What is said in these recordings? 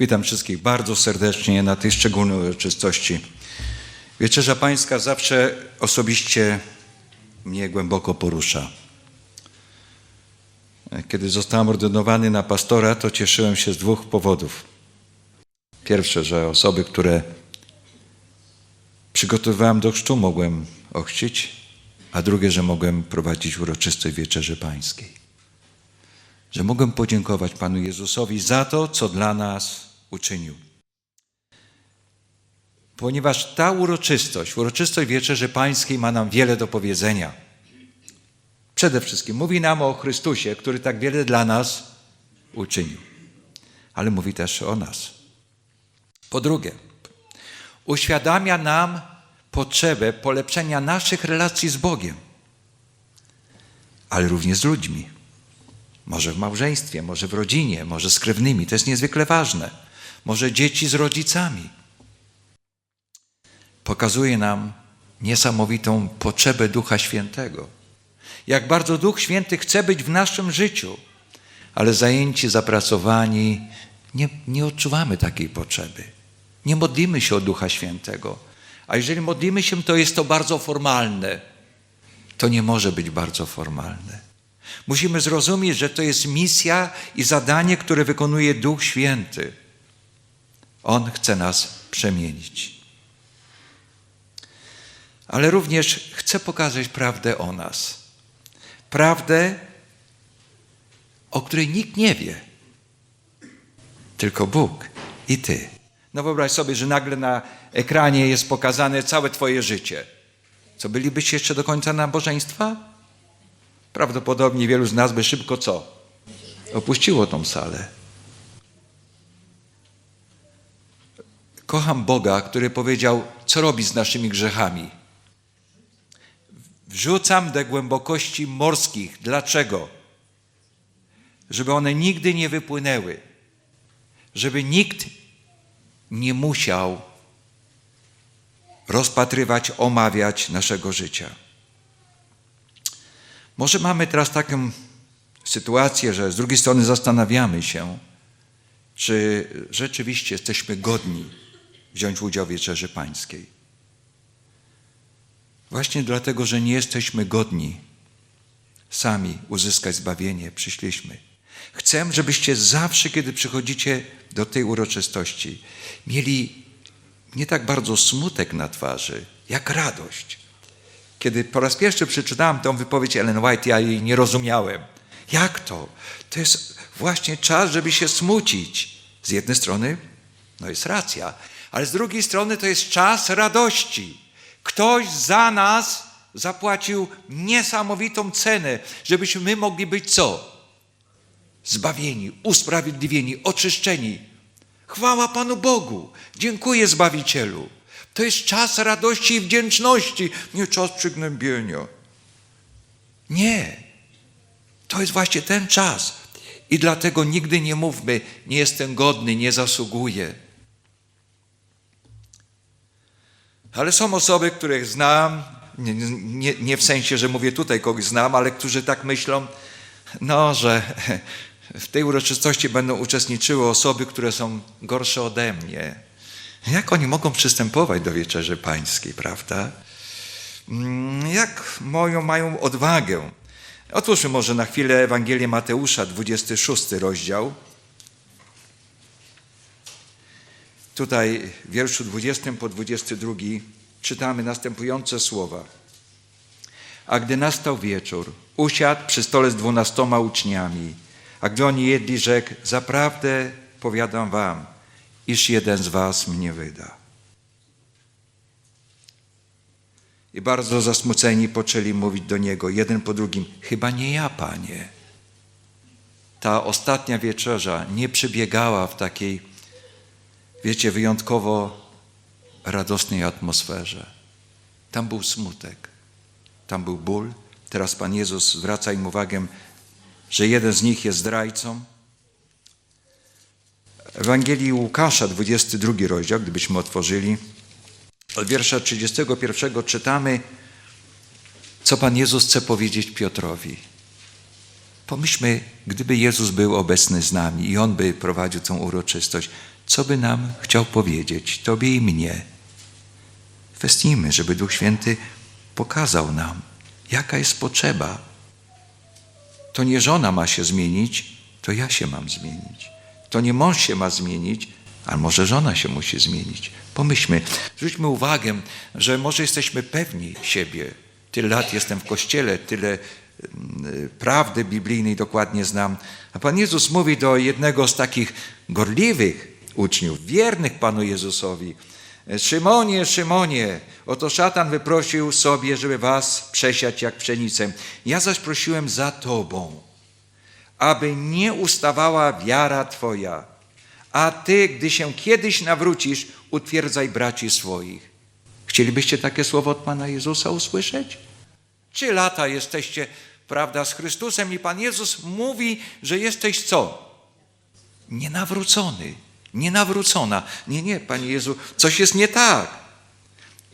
Witam wszystkich bardzo serdecznie na tej szczególnej uroczystości. Wieczerza Pańska zawsze osobiście mnie głęboko porusza. Kiedy zostałem ordynowany na pastora, to cieszyłem się z dwóch powodów. Pierwsze, że osoby, które przygotowywałem do chrztu, mogłem ochrzcić, a drugie, że mogłem prowadzić uroczystość Wieczerzy Pańskiej. Że mogłem podziękować Panu Jezusowi za to, co dla nas uczynił. Ponieważ ta uroczystość, uroczystość Wieczerzy Pańskiej ma nam wiele do powiedzenia. Przede wszystkim mówi nam o Chrystusie, który tak wiele dla nas uczynił. Ale mówi też o nas. Po drugie, uświadamia nam potrzebę polepszenia naszych relacji z Bogiem, ale również z ludźmi. Może w małżeństwie, może w rodzinie, może z krewnymi. To jest niezwykle ważne. Może dzieci z rodzicami. Pokazuje nam niesamowitą potrzebę Ducha Świętego. Jak bardzo Duch Święty chce być w naszym życiu, ale zajęci, zapracowani, nie, nie odczuwamy takiej potrzeby. Nie modlimy się o Ducha Świętego. A jeżeli modlimy się, to jest to bardzo formalne. To nie może być bardzo formalne. Musimy zrozumieć, że to jest misja i zadanie, które wykonuje Duch Święty. On chce nas przemienić. Ale również chce pokazać prawdę o nas. Prawdę, o której nikt nie wie. Tylko Bóg i Ty. No wyobraź sobie, że nagle na ekranie jest pokazane całe Twoje życie. Co bylibyście jeszcze do końca nabożeństwa? Prawdopodobnie wielu z nas by szybko co? Opuściło tą salę. Kocham Boga, który powiedział, co robi z naszymi grzechami. Wrzucam do głębokości morskich. Dlaczego? Żeby one nigdy nie wypłynęły. Żeby nikt nie musiał rozpatrywać, omawiać naszego życia. Może mamy teraz taką sytuację, że z drugiej strony zastanawiamy się, czy rzeczywiście jesteśmy godni wziąć udział w Wieczerzy Pańskiej. Właśnie dlatego, że nie jesteśmy godni sami uzyskać zbawienie, przyszliśmy. Chcę, żebyście zawsze, kiedy przychodzicie do tej uroczystości, mieli nie tak bardzo smutek na twarzy, jak radość. Kiedy po raz pierwszy przeczytałem tę wypowiedź Ellen White, ja jej nie rozumiałem. Jak to? To jest właśnie czas, żeby się smucić. Z jednej strony, no jest racja, ale z drugiej strony to jest czas radości. Ktoś za nas zapłacił niesamowitą cenę, żebyśmy my mogli być co? Zbawieni, usprawiedliwieni, oczyszczeni. Chwała Panu Bogu. Dziękuję Zbawicielu. To jest czas radości i wdzięczności, nie czas przygnębienia. Nie. To jest właśnie ten czas. I dlatego nigdy nie mówmy, nie jestem godny, nie zasługuję. Ale są osoby, których znam, nie, nie, nie, w sensie, że mówię tutaj kogoś znam, ale którzy tak myślą, no, że w tej uroczystości będą uczestniczyły osoby, które są gorsze ode mnie. Jak oni mogą przystępować do wieczerzy pańskiej, prawda? Jak moją mają odwagę? Otwórzmy może na chwilę Ewangelię Mateusza, 26 rozdział. Tutaj w wierszu 20 po 22 czytamy następujące słowa. A gdy nastał wieczór, usiadł przy stole z dwunastoma uczniami. A gdy oni jedli, rzekł, zaprawdę powiadam wam, iż jeden z was mnie wyda. I bardzo zasmuceni poczęli mówić do niego, jeden po drugim, chyba nie ja, panie. Ta ostatnia wieczerza nie przebiegała w takiej, wiecie, wyjątkowo radosnej atmosferze. Tam był smutek, tam był ból. Teraz Pan Jezus zwraca im uwagę, że jeden z nich jest zdrajcą. Ewangelii Łukasza, 22 rozdział, gdybyśmy otworzyli, od wiersza 31 czytamy, co Pan Jezus chce powiedzieć Piotrowi. Pomyślmy, gdyby Jezus był obecny z nami i On by prowadził tę uroczystość, co by nam chciał powiedzieć, Tobie i mnie. Kwestnijmy, żeby Duch Święty pokazał nam, jaka jest potrzeba. To nie żona ma się zmienić, to ja się mam zmienić. To nie mąż się ma zmienić, ale może żona się musi zmienić. Pomyślmy, zwróćmy uwagę, że może jesteśmy pewni siebie. Tyle lat jestem w kościele, tyle mm, prawdy biblijnej dokładnie znam. A Pan Jezus mówi do jednego z takich gorliwych uczniów, wiernych Panu Jezusowi, Szymonie, Szymonie, oto szatan wyprosił sobie, żeby was przesiać jak pszenicę. Ja zaś prosiłem za tobą, aby nie ustawała wiara twoja, a ty, gdy się kiedyś nawrócisz, utwierdzaj braci swoich. Chcielibyście takie słowo od Pana Jezusa usłyszeć? Trzy lata jesteście, prawda, z Chrystusem i Pan Jezus mówi, że jesteś co? Nienawrócony, nienawrócona. Nie, nie, Panie Jezu, coś jest nie tak.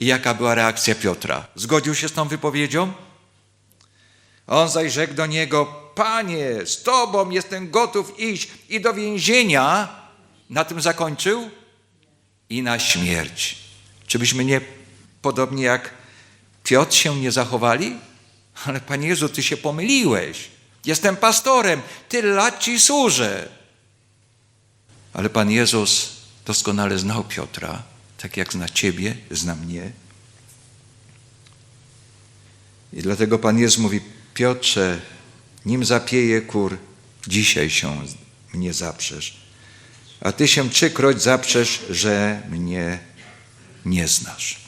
I jaka była reakcja Piotra? Zgodził się z tą wypowiedzią? On zaś rzekł do niego, Panie, z Tobą jestem gotów iść i do więzienia. Na tym zakończył? I na śmierć. Czy byśmy nie podobnie jak Piotr się nie zachowali? Ale Panie Jezu, Ty się pomyliłeś. Jestem pastorem, tyle lat Ci służę. Ale Pan Jezus doskonale znał Piotra, tak jak zna Ciebie, zna mnie. I dlatego Pan Jezus mówi, Piotrze, nim zapieje kur, dzisiaj się mnie zaprzesz. A Ty się trzykroć zaprzesz, że mnie nie znasz.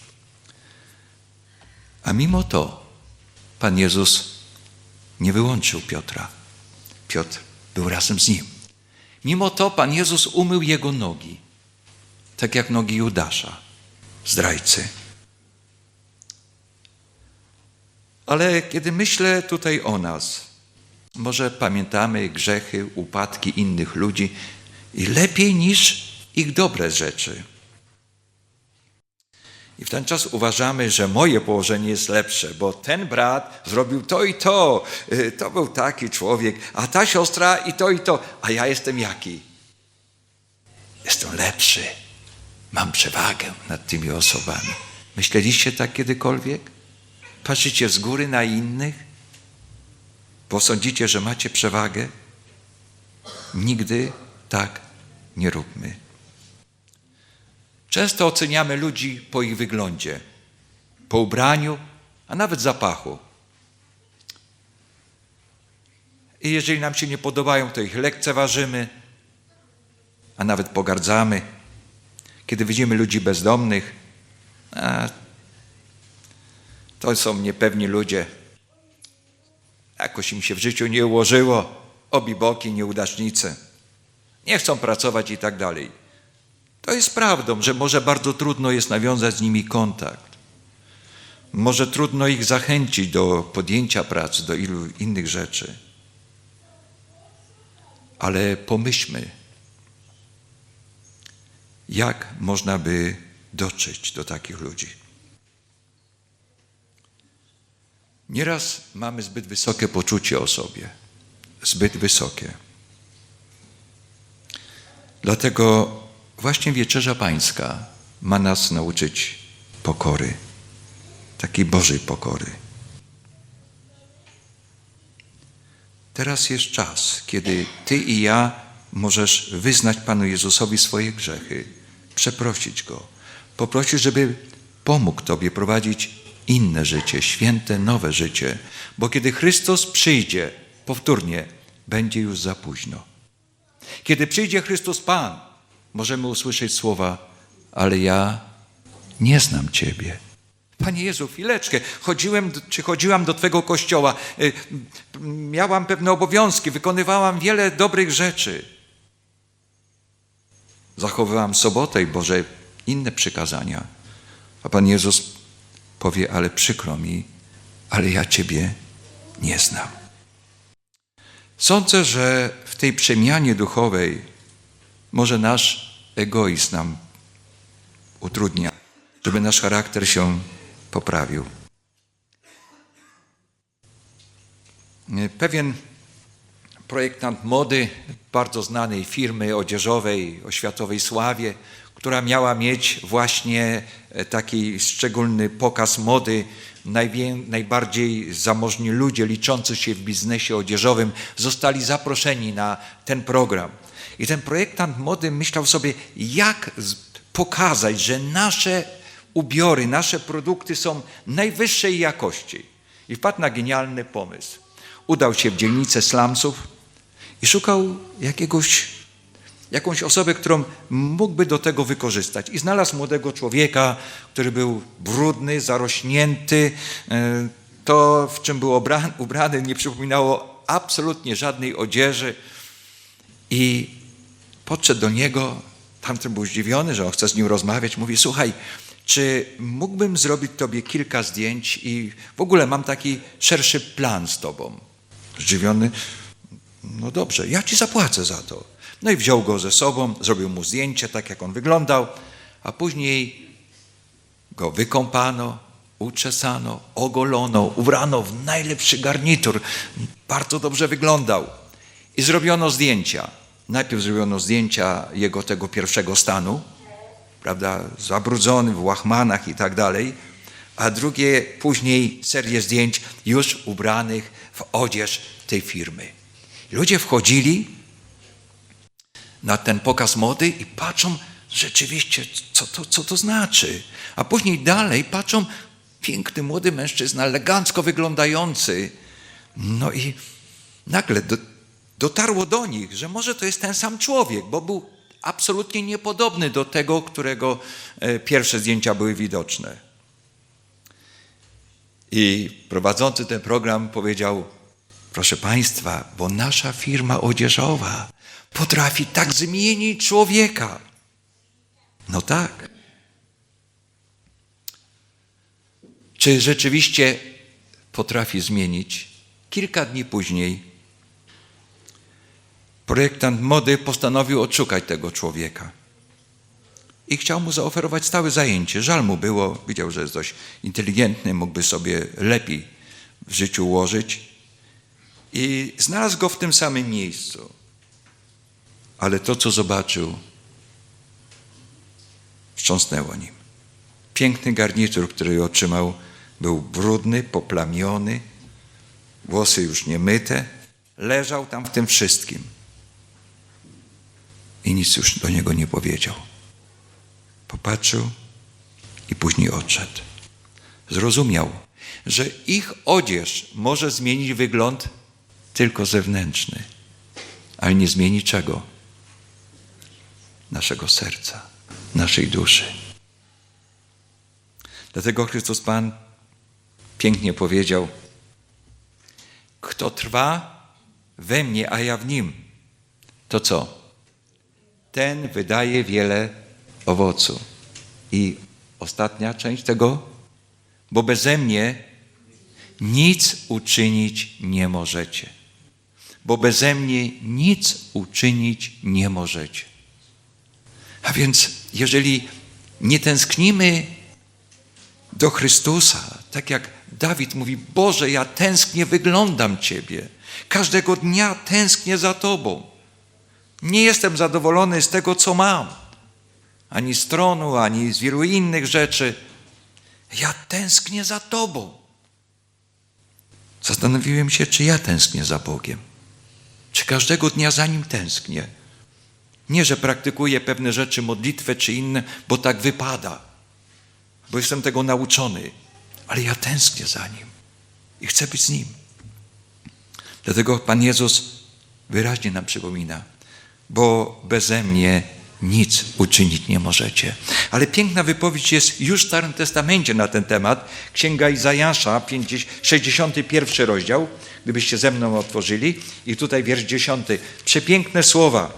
A mimo to Pan Jezus nie wyłączył Piotra. Piotr był razem z nim. Mimo to Pan Jezus umył jego nogi, tak jak nogi Judasza, zdrajcy. Ale kiedy myślę tutaj o nas, może pamiętamy grzechy, upadki innych ludzi i lepiej niż ich dobre rzeczy. I w ten czas uważamy, że moje położenie jest lepsze, bo ten brat zrobił to i to, y, to był taki człowiek, a ta siostra i to i to, a ja jestem jaki? Jestem lepszy. Mam przewagę nad tymi osobami. Myśleliście tak kiedykolwiek? Patrzycie z góry na innych? Bo sądzicie, że macie przewagę? Nigdy tak nie róbmy. Często oceniamy ludzi po ich wyglądzie, po ubraniu, a nawet zapachu. I jeżeli nam się nie podobają, to ich lekceważymy, a nawet pogardzamy. Kiedy widzimy ludzi bezdomnych, to są niepewni ludzie. Jakoś im się w życiu nie ułożyło, obiboki, nieudacznicy. Nie chcą pracować i tak dalej. To jest prawdą, że może bardzo trudno jest nawiązać z nimi kontakt. Może trudno ich zachęcić do podjęcia pracy, do ilu innych rzeczy. Ale pomyślmy, jak można by dotrzeć do takich ludzi. Nieraz mamy zbyt wysokie poczucie o sobie, zbyt wysokie. Dlatego właśnie wieczerza pańska ma nas nauczyć pokory, takiej Bożej pokory. Teraz jest czas, kiedy Ty i ja możesz wyznać Panu Jezusowi swoje grzechy, przeprosić Go, poprosić, żeby pomógł Tobie prowadzić inne życie, święte, nowe życie, bo kiedy Chrystus przyjdzie, powtórnie, będzie już za późno. Kiedy przyjdzie Chrystus Pan, możemy usłyszeć słowa, ale ja nie znam Ciebie. Panie Jezu, chwileczkę, chodziłem, czy chodziłam do Twego kościoła, y, miałam pewne obowiązki, wykonywałam wiele dobrych rzeczy. Zachowywałam sobotę i Boże inne przykazania. A Pan Jezus powie, ale przykro mi, ale ja Ciebie nie znam. Sądzę, że w tej przemianie duchowej może nasz egoizm nam utrudnia, żeby nasz charakter się poprawił. Pewien projektant mody bardzo znanej firmy odzieżowej o światowej sławie, która miała mieć właśnie e, taki szczególny pokaz mody. Najbardziej zamożni ludzie liczący się w biznesie odzieżowym zostali zaproszeni na ten program. I ten projektant mody myślał sobie, jak pokazać, że nasze ubiory, nasze produkty są najwyższej jakości. I wpadł na genialny pomysł. Udał się w dzielnicę slumsów i szukał jakiegoś, jakąś osobę, którą mógłby do tego wykorzystać. I znalazł młodego człowieka, który był brudny, zarośnięty. E, To, w czym był ubrany, nie przypominało absolutnie żadnej odzieży. I podszedł do niego, tamten był zdziwiony, że on chce z nim rozmawiać. Mówi, słuchaj, czy mógłbym zrobić tobie kilka zdjęć i w ogóle mam taki szerszy plan z tobą. Zdziwiony, no dobrze, ja ci zapłacę za to. No i wziął go ze sobą, zrobił mu zdjęcie, tak jak on wyglądał, a później go wykąpano, uczesano, ogolono, ubrano w najlepszy garnitur. Bardzo dobrze wyglądał. I zrobiono zdjęcia. Najpierw zrobiono zdjęcia jego tego pierwszego stanu, prawda, zabrudzony w łachmanach i tak dalej, a drugie później serię zdjęć już ubranych w odzież tej firmy. Ludzie wchodzili na ten pokaz mody i patrzą rzeczywiście, co to, co to znaczy. A później dalej patrzą, piękny młody mężczyzna, elegancko wyglądający. No i nagle do, dotarło do nich, że może to jest ten sam człowiek, bo był absolutnie niepodobny do tego, którego e, pierwsze zdjęcia były widoczne. I prowadzący ten program powiedział: Proszę Państwa, bo nasza firma odzieżowa potrafi tak zmienić człowieka. No tak. Czy rzeczywiście potrafi zmienić? Kilka dni później projektant mody postanowił odszukać tego człowieka. I chciał mu zaoferować stałe zajęcie. Żal mu było, widział, że jest dość inteligentny, mógłby sobie lepiej w życiu ułożyć. I znalazł go w tym samym miejscu. Ale to, co zobaczył, wstrząsnęło nim. Piękny garnitur, który otrzymał, był brudny, poplamiony, włosy już niemyte, leżał tam w tym wszystkim. I nic już do niego nie powiedział. Popatrzył i później odszedł. Zrozumiał, że ich odzież może zmienić wygląd tylko zewnętrzny, ale nie zmieni czego? Naszego serca, naszej duszy. Dlatego Chrystus Pan pięknie powiedział: Kto trwa we mnie, a ja w nim, to co? Ten wydaje wiele owocu. I ostatnia część tego, bo beze mnie nic uczynić nie możecie. Bo beze mnie nic uczynić nie możecie. A więc, jeżeli nie tęsknimy do Chrystusa, tak jak Dawid mówi: Boże, ja tęsknię, wyglądam Ciebie. Każdego dnia tęsknię za Tobą. Nie jestem zadowolony z tego, co mam, ani z tronu, ani z wielu innych rzeczy. Ja tęsknię za Tobą. Zastanowiłem się, czy ja tęsknię za Bogiem. Czy każdego dnia za Nim tęsknię. Nie, że praktykuję pewne rzeczy, modlitwę czy inne, bo tak wypada, bo jestem tego nauczony, ale ja tęsknię za Nim i chcę być z Nim. Dlatego Pan Jezus wyraźnie nam przypomina, bo beze mnie nic uczynić nie możecie. Ale piękna wypowiedź jest już w Starym Testamencie na ten temat. Księga Izajasza, 50 61 rozdział, gdybyście ze mną otworzyli. I tutaj wiersz 10. Przepiękne słowa.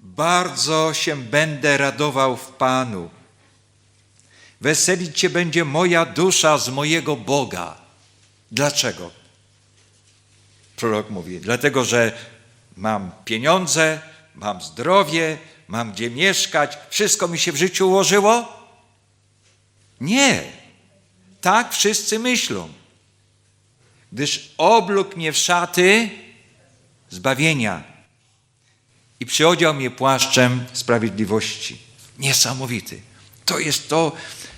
Bardzo się będę radował w Panu. Weselić się będzie moja dusza z mojego Boga. Dlaczego? Prorok mówi, dlatego że mam pieniądze, mam zdrowie, mam gdzie mieszkać, wszystko mi się w życiu ułożyło? Nie. Tak wszyscy myślą. gdyż oblógł mnie w szaty zbawienia i przyodział mnie płaszczem sprawiedliwości. Niesamowity. To jest to,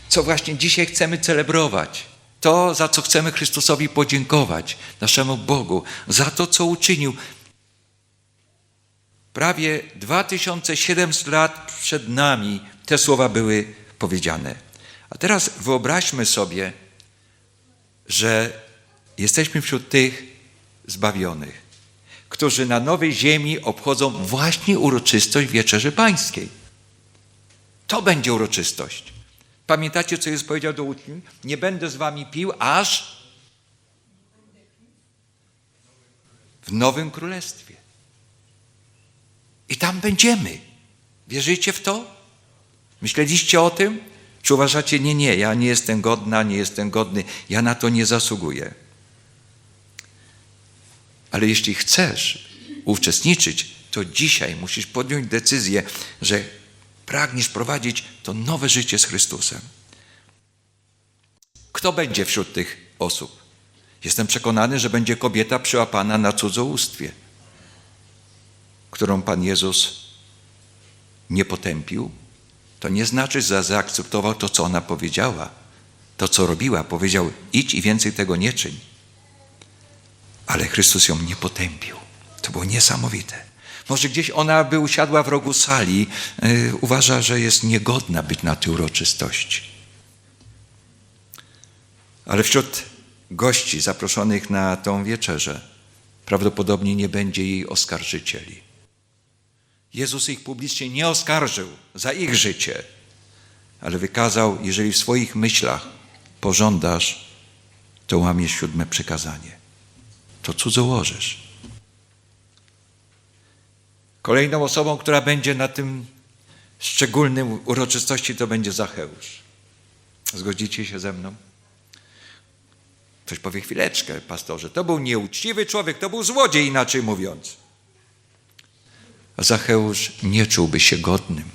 co właśnie dzisiaj chcemy celebrować. To, za co chcemy Chrystusowi podziękować, naszemu Bogu, za to, co uczynił. Prawie 2700 lat przed nami te słowa były powiedziane. A teraz wyobraźmy sobie, że jesteśmy wśród tych zbawionych, którzy na nowej ziemi obchodzą właśnie uroczystość Wieczerzy Pańskiej. To będzie uroczystość. Pamiętacie, co Jezus powiedział do uczniów? Nie będę z wami pił, aż w Nowym Królestwie. I tam będziemy. Wierzycie w to? Myśleliście o tym? Czy uważacie, nie, nie, ja nie jestem godna, nie jestem godny, ja na to nie zasługuję. Ale jeśli chcesz uczestniczyć, to dzisiaj musisz podjąć decyzję, że pragniesz prowadzić to nowe życie z Chrystusem. Kto będzie wśród tych osób? Jestem przekonany, że będzie kobieta przyłapana na cudzołóstwie, którą Pan Jezus nie potępił. To nie znaczy, że zaakceptował to, co ona powiedziała, to, co robiła. Powiedział: idź i więcej tego nie czyń. Ale Chrystus ją nie potępił. To było niesamowite. Może gdzieś ona by usiadła w rogu sali, yy, uważa, że jest niegodna być na tej uroczystości. Ale wśród gości zaproszonych na tą wieczerzę prawdopodobnie nie będzie jej oskarżycieli. Jezus ich publicznie nie oskarżył za ich życie, ale wykazał, jeżeli w swoich myślach pożądasz, to łamiesz siódme przykazanie. To cudzołożysz. Kolejną osobą, która będzie na tym szczególnym uroczystości, to będzie Zacheusz. Zgodzicie się ze mną? Ktoś powie chwileczkę, pastorze. To był nieuczciwy człowiek, to był złodziej, inaczej mówiąc. A Zacheusz nie czułby się godnym.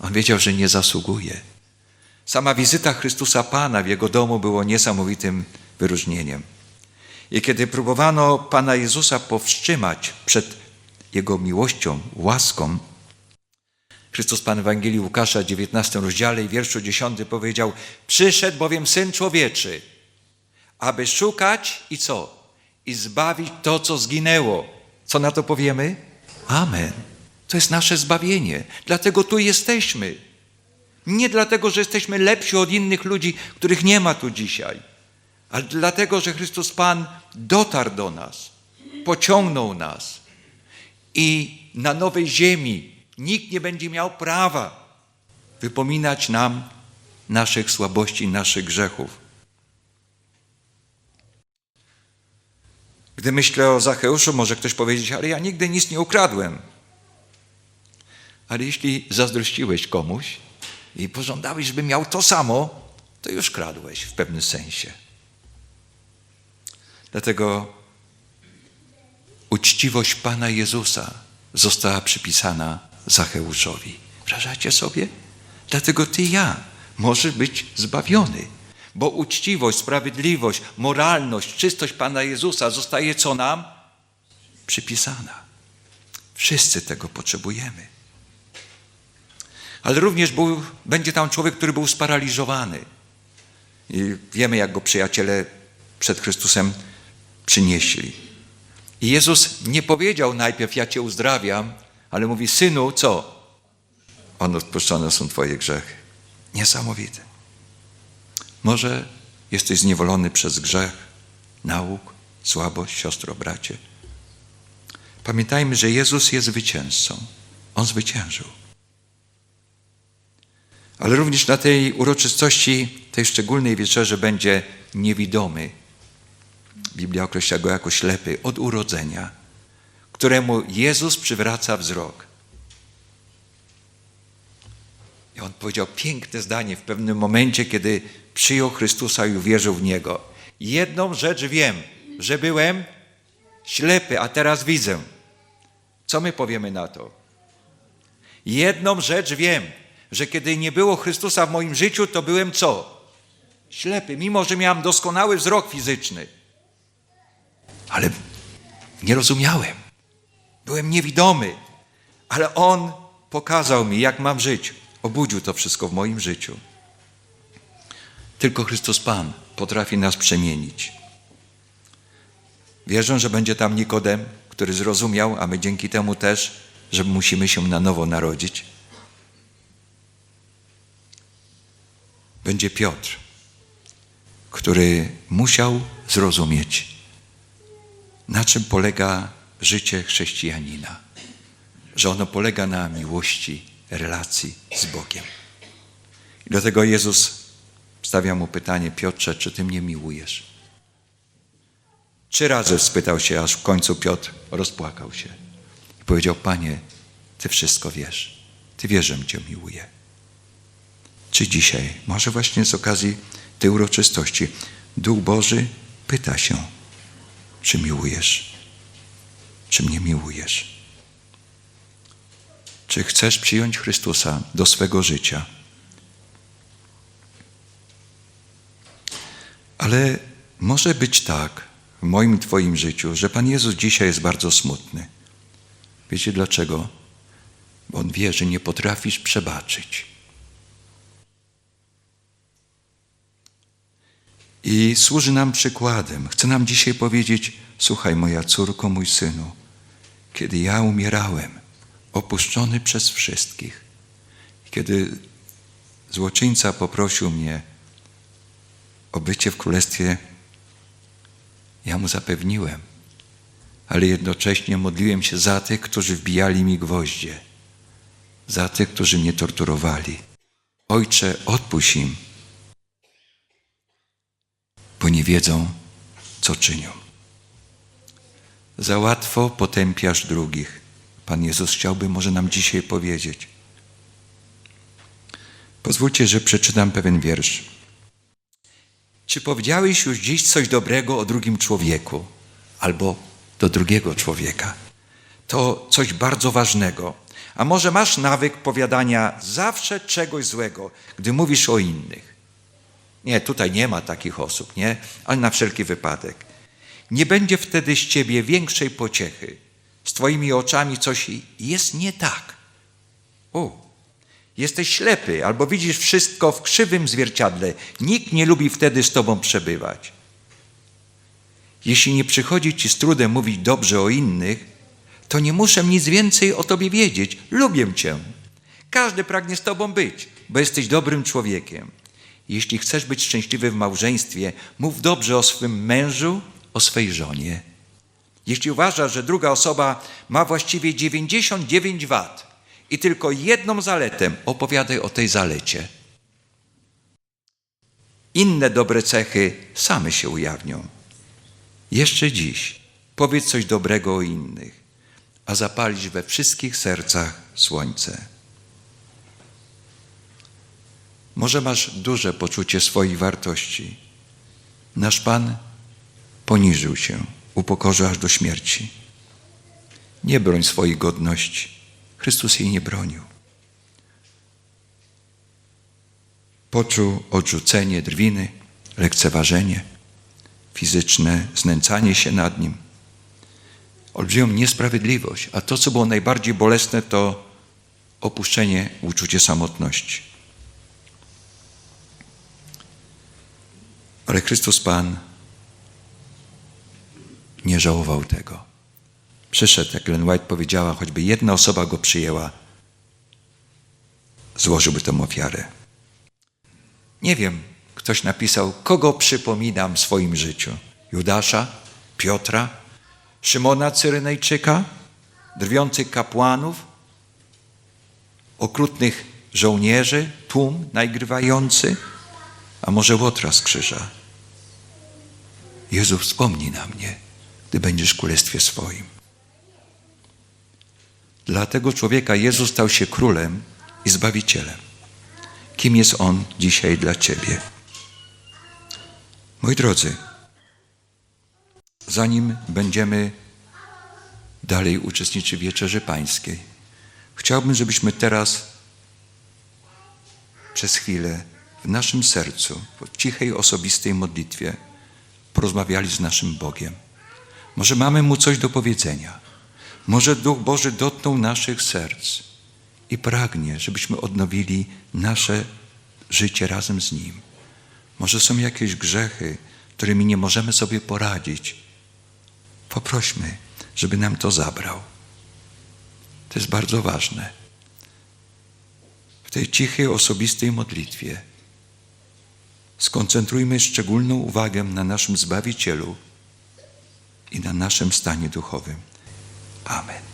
On wiedział, że nie zasługuje. Sama wizyta Chrystusa Pana w jego domu było niesamowitym wyróżnieniem. I kiedy próbowano Pana Jezusa powstrzymać przed Jego miłością, łaską, Chrystus Pan w Ewangelii Łukasza, 19 rozdziale i wierszu 10 powiedział: Przyszedł bowiem Syn Człowieczy, aby szukać i co? I zbawić to, co zginęło. Co na to powiemy? Amen. To jest nasze zbawienie. Dlatego tu jesteśmy. Nie dlatego, że jesteśmy lepsi od innych ludzi, których nie ma tu dzisiaj, ale dlatego, że Chrystus Pan dotarł do nas, pociągnął nas i na nowej ziemi nikt nie będzie miał prawa wypominać nam naszych słabości, naszych grzechów. Gdy myślę o Zacheuszu, może ktoś powiedzieć, ale ja nigdy nic nie ukradłem. Ale jeśli zazdrościłeś komuś i pożądałeś, żeby miał to samo, to już kradłeś w pewnym sensie. Dlatego uczciwość Pana Jezusa została przypisana Zacheuszowi. Wrażacie sobie? Dlatego ty i ja możesz być zbawiony. Bo uczciwość, sprawiedliwość, moralność, czystość Pana Jezusa zostaje co nam? Przypisana. Wszyscy tego potrzebujemy. Ale również był, będzie tam człowiek, który był sparaliżowany. I wiemy, jak go przyjaciele przed Chrystusem przynieśli. I Jezus nie powiedział najpierw, ja cię uzdrawiam, ale mówi, synu, co? On odpuszczone są twoje grzechy. Niesamowite. Może jesteś zniewolony przez grzech, nauk, słabość, siostro, bracie. Pamiętajmy, że Jezus jest zwycięzcą. On zwyciężył. Ale również na tej uroczystości, tej szczególnej wieczerzy będzie niewidomy. Biblia określa go jako ślepy od urodzenia, któremu Jezus przywraca wzrok. I on powiedział piękne zdanie w pewnym momencie, kiedy przyjął Chrystusa i uwierzył w Niego. Jedną rzecz wiem, że byłem ślepy, a teraz widzę. Co my powiemy na to? Jedną rzecz wiem, że kiedy nie było Chrystusa w moim życiu, to byłem co? Ślepy, mimo że miałem doskonały wzrok fizyczny. Ale nie rozumiałem. Byłem niewidomy, ale On pokazał mi, jak mam żyć. Obudził to wszystko w moim życiu. Tylko Chrystus Pan potrafi nas przemienić. Wierzę, że będzie tam Nikodem, który zrozumiał, a my dzięki temu też, że musimy się na nowo narodzić. Będzie Piotr, który musiał zrozumieć, na czym polega życie chrześcijanina. Że ono polega na miłości, relacji z Bogiem. I dlatego Jezus stawia mu pytanie: Piotrze, czy ty mnie miłujesz? Trzy razy spytał się, aż w końcu Piotr rozpłakał się. I powiedział: Panie, ty wszystko wiesz. Ty wiesz, że cię miłuję. Czy dzisiaj, może właśnie z okazji tej uroczystości, Duch Boży pyta się, czy miłujesz, czy mnie miłujesz? Czy chcesz przyjąć Chrystusa do swego życia? Ale może być tak w moim Twoim życiu, że Pan Jezus dzisiaj jest bardzo smutny. Wiecie dlaczego? Bo On wie, że nie potrafisz przebaczyć. I służy nam przykładem. Chce nam dzisiaj powiedzieć: Słuchaj, moja córko, mój synu, kiedy ja umierałem, opuszczony przez wszystkich, kiedy złoczyńca poprosił mnie o bycie w królestwie, ja mu zapewniłem, ale jednocześnie modliłem się za tych, którzy wbijali mi gwoździe, za tych, którzy mnie torturowali. Ojcze, odpuść im, bo nie wiedzą, co czynią. Za łatwo potępiasz drugich. Pan Jezus chciałby może nam dzisiaj powiedzieć. Pozwólcie, że przeczytam pewien wiersz. Czy powiedziałeś już dziś coś dobrego o drugim człowieku albo do drugiego człowieka? To coś bardzo ważnego. A może masz nawyk powiadania zawsze czegoś złego, gdy mówisz o innych? Nie, tutaj nie ma takich osób, nie? Ale na wszelki wypadek. Nie będzie wtedy z ciebie większej pociechy. Z twoimi oczami coś jest nie tak. O, jesteś ślepy albo widzisz wszystko w krzywym zwierciadle. Nikt nie lubi wtedy z tobą przebywać. Jeśli nie przychodzi ci z trudem mówić dobrze o innych, to nie muszę nic więcej o tobie wiedzieć. Lubię cię. Każdy pragnie z tobą być, bo jesteś dobrym człowiekiem. Jeśli chcesz być szczęśliwy w małżeństwie, mów dobrze o swym mężu, o swej żonie. Jeśli uważasz, że druga osoba ma właściwie 99 wad i tylko jedną zaletę, opowiadaj o tej zalecie. Inne dobre cechy same się ujawnią. Jeszcze dziś powiedz coś dobrego o innych, a zapalić we wszystkich sercach słońce. Może masz duże poczucie swoich wartości. Nasz Pan poniżył się, upokorzył aż do śmierci. Nie broń swojej godności. Chrystus jej nie bronił. Poczuł odrzucenie drwiny, lekceważenie, fizyczne znęcanie się nad nim, olbrzymią niesprawiedliwość, a to, co było najbardziej bolesne, to opuszczenie, uczucie samotności. Ale Chrystus Pan nie żałował tego. Przyszedł, jak Glenn White powiedziała, choćby jedna osoba go przyjęła, złożyłby tę ofiarę. Nie wiem, ktoś napisał, kogo przypominam w swoim życiu. Judasza, Piotra, Szymona Cyrenejczyka, drwiących kapłanów, okrutnych żołnierzy, tłum najgrywający, a może łotra z krzyża. Jezu wspomni na mnie, gdy będziesz w królestwie swoim. Dla tego człowieka Jezus stał się królem i zbawicielem. Kim jest On dzisiaj dla Ciebie? Moi drodzy, zanim będziemy dalej uczestniczyć w Wieczerzy Pańskiej, chciałbym, żebyśmy teraz przez chwilę w naszym sercu, w cichej, osobistej modlitwie porozmawiali z naszym Bogiem. Może mamy Mu coś do powiedzenia. Może Duch Boży dotknął naszych serc i pragnie, żebyśmy odnowili nasze życie razem z Nim. Może są jakieś grzechy, którymi nie możemy sobie poradzić. Poprośmy, żeby nam to zabrał. To jest bardzo ważne. W tej cichej, osobistej modlitwie skoncentrujmy szczególną uwagę na naszym Zbawicielu i na naszym stanie duchowym. Amen.